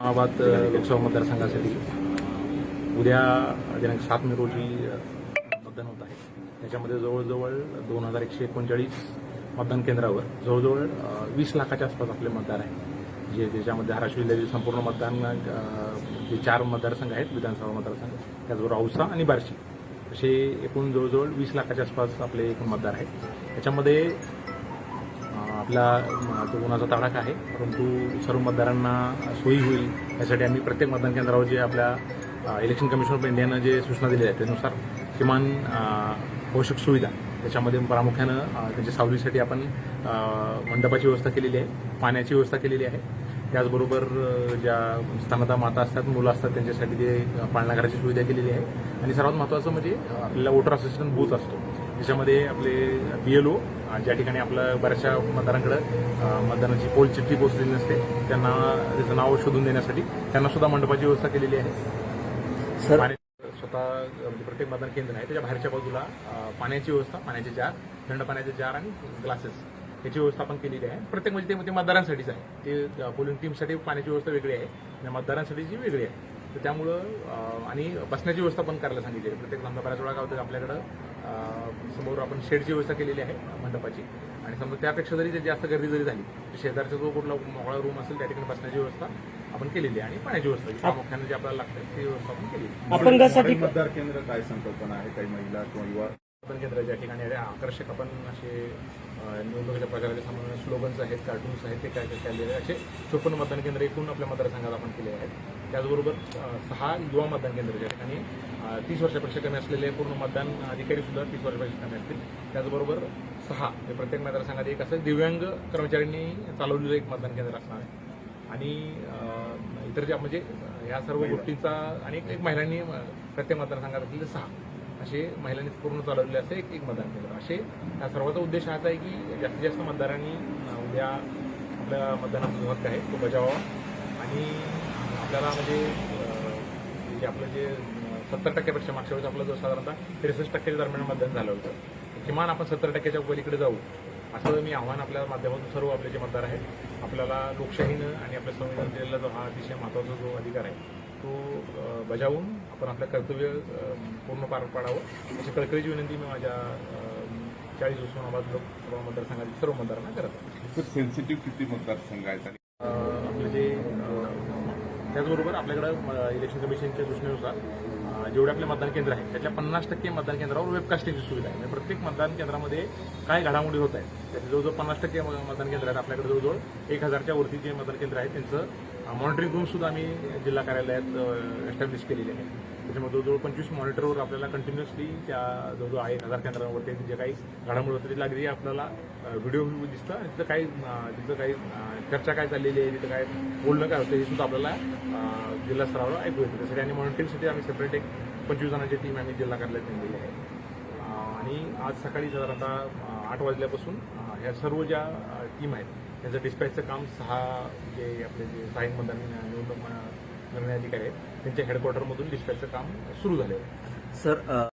उस्मानाबाद लोकसभा मतदारसंघासाठी उद्या दिनांक सात मे रोजी मतदान होत आहे. त्याच्यामध्ये जवळजवळ दोन हजार एकशे एकोणचाळीस मतदान केंद्रावर जवळजवळ वीस लाखाच्या आसपास आपले मतदार आहे जे त्याच्यामध्ये धाराशिव जिल्ह्याचे संपूर्ण मतदान जे चार मतदारसंघ आहेत विधानसभा मतदारसंघ त्याचबरोबर औसा आणि बार्शी. असे एकूण जवळजवळ वीस लाखाच्या आसपास आपले एकूण मतदार आहेत. त्याच्यामध्ये आपला तो उन्हाचा तडाखा आहे परंतु सर्व मतदारांना सोयी होईल यासाठी आम्ही प्रत्येक मतदान केंद्रावर जे आपल्या इलेक्शन कमिशन ऑफ इंडियानं जे सूचना दिलेल्या आहेत त्यानुसार किमान आवश्यक सुविधा त्याच्यामध्ये प्रामुख्यानं त्यांच्या सावलीसाठी आपण मंडपाची व्यवस्था केलेली आहे पाण्याची व्यवस्था केलेली आहे. त्याचबरोबर ज्या स्तनदा माता असतात मुलं असतात त्यांच्यासाठी ते पाळणाघराची सुविधा केलेली आहे. आणि सर्वात महत्त्वाचं म्हणजे आपल्याला वोटर असिस्टंट बूथ असतो. त्याच्यामध्ये आपले बीएलओ ज्या ठिकाणी आपलं बऱ्याचशा मतदारांकडे मतदानाची पोल चिठ्ठी पोचलेली नसते. त्यांना त्याचं नाव शोधून देण्यासाठी त्यांना सुद्धा मंडपाची व्यवस्था केलेली आहे. सर स्वतः म्हणजे प्रत्येक मतदान केंद्र आहे त्याच्या बाहेरच्या बाजूला पाण्याची व्यवस्था पाण्याचे जार थंड पाण्याचे जार आणि ग्लासेस याची व्यवस्था आपण केलेली आहे. प्रत्येक म्हणजे ते- मतदारांसाठीच आहे. ते पोलिंग टीमसाठी पाण्याची व्यवस्था वेगळी आहे आणि मतदारांसाठीची वेगळी आहे. तर त्यामुळं आणि बसण्याची व्यवस्था पण करायला सांगितली आहे. प्रत्येक समजा बऱ्याच वेळा काय होतं आपल्याकडं समोर आपण शेडची व्यवस्था केलेली आहे मंडपाची. आणि समजा त्यापेक्षा जरी जास्त गर्दी जरी झाली तर शेजारचा जो कुठला मोकळा रूम असेल त्या ठिकाणी बसण्याची व्यवस्था आपण केलेली आहे आणि पाण्याची व्यवस्था जी प्रामुख्याने जे आपल्याला लागतं ती व्यवस्था आपण. अपंगासाठी मॉडेल मतदार केंद्र काय संकल्पना आहे? काही महिला किंवा युवा मतदान केंद्र ज्या ठिकाणी आहे, आकर्षक आपण असे निवडणुकीच्या प्रचाराच्या सामान स्लोगन्स आहेत कार्टून्स आहेत ते काय काय केलेले. असे चोपन्न मतदान केंद्र एकूण आपल्या मतदारसंघात आपण केले आहेत. त्याचबरोबर सहा युवा मतदान केंद्र ज्या ठिकाणी तीस वर्षापेक्षा कमी असलेले पूर्ण मतदान अधिकारी सुद्धा तीस वर्षापेक्षा कमी असतील. त्याचबरोबर सहा म्हणजे प्रत्येक मतदारसंघात एक असं दिव्यांग कर्मचाऱ्यांनी चालवलेलं एक मतदान केंद्र असणार आहे. आणि इतर ज्या म्हणजे या सर्व गोष्टींचा आणि एक- महिलांनी प्रत्येक मतदारसंघात असलेले सहा. असे महिलांनी पूर्ण चालवलेले असते एक एक मतदान केंद्र असे सर्वांचा उद्देश हाच आहे की जास्तीत जास्त मतदारांनी उद्या आपल्या मतदानाचा जो हक्क आहे तो बजावावा आणि आपल्याला म्हणजे जे आपलं जे सत्तर टक्क्यापेक्षा मागच्या वेळेस आपलं जो साधारणतः त्रेसष्ट टक्क्याच्या दरम्यान मतदान झालं होतं. किमान आपण सत्तर टक्क्याच्या पलीकडे जाऊ असं मी आव्हान आपल्या माध्यमातून सर्व आपले जे मतदार आहेत आपल्याला लोकशाहीनं आणि आपल्या संविधान दिलेला जो हा अतिशय महत्त्वाचा जो अधिकार आहे तो बजावून आपण आपलं कर्तव्य पूर्ण पार पाडावं. अशी कळकळीची विनंती मी माझ्या चाळीस उस्मानाबाद लोकसभा मतदारसंघातील सर्व मतदारांना करत आहे. सेन्सिटिव्ह किती मतदारसंघ आहेत त्याचबरोबर आपल्याकडं इलेक्शन कमिशनच्या सूचनेनुसार जेवढे आपले मतदान केंद्र आहेत त्यातल्या पन्नास टक्के मतदान केंद्रावर वेबकास्टिंगची सुविधा आहे. म्हणजे प्रत्येक मतदान केंद्रामध्ये काय घडामोडी होत आहेत त्याचे जवळजवळ पन्नास टक्के मतदान केंद्र आहेत. आपल्याकडे जवळजवळ एक हजारच्या वरती जे मतदान केंद्र आहेत त्यांचं मॉनिटरिंग रूम सुद्धा आम्ही जिल्हा कार्यालयात एस्टॅब्लिश केलेली आहे त्याच्यामध्ये जवळजवळ पंचवीस मॉनिटरवर आपल्याला कंटिन्युअसली त्या जवळजवळ आहे हजार केंद्रावरती जे काही घडामोड होतं तिथला लागली आपल्याला. व्हिडिओ दिसतं तिथं काही तिथं काही चर्चा काय चाललेली आहे तिथं काय बोलणं काय होतं हे सुद्धा आपल्याला जिल्हा स्तरावर ऐकू येतं. त्यासाठी आणि मॉनिटरिंगसाठी आम्ही सेपरेट एक पंचवीस जणांची टीम आम्ही जिल्हा कार्यालयात नेमलेली आहे. आणि आज सकाळी जर आता आठ वाजल्यापासून ह्या सर्व ज्या टीम आहेत त्यांचं डिस्पॅचचं काम सहा जे आपले जे साईन मतदान निवडणूक निर्णय अधिकारी आहेत. त्यांच्या हेडक्वार्टरमधून डिस्पॅचचं काम सुरू झालं आहे. सर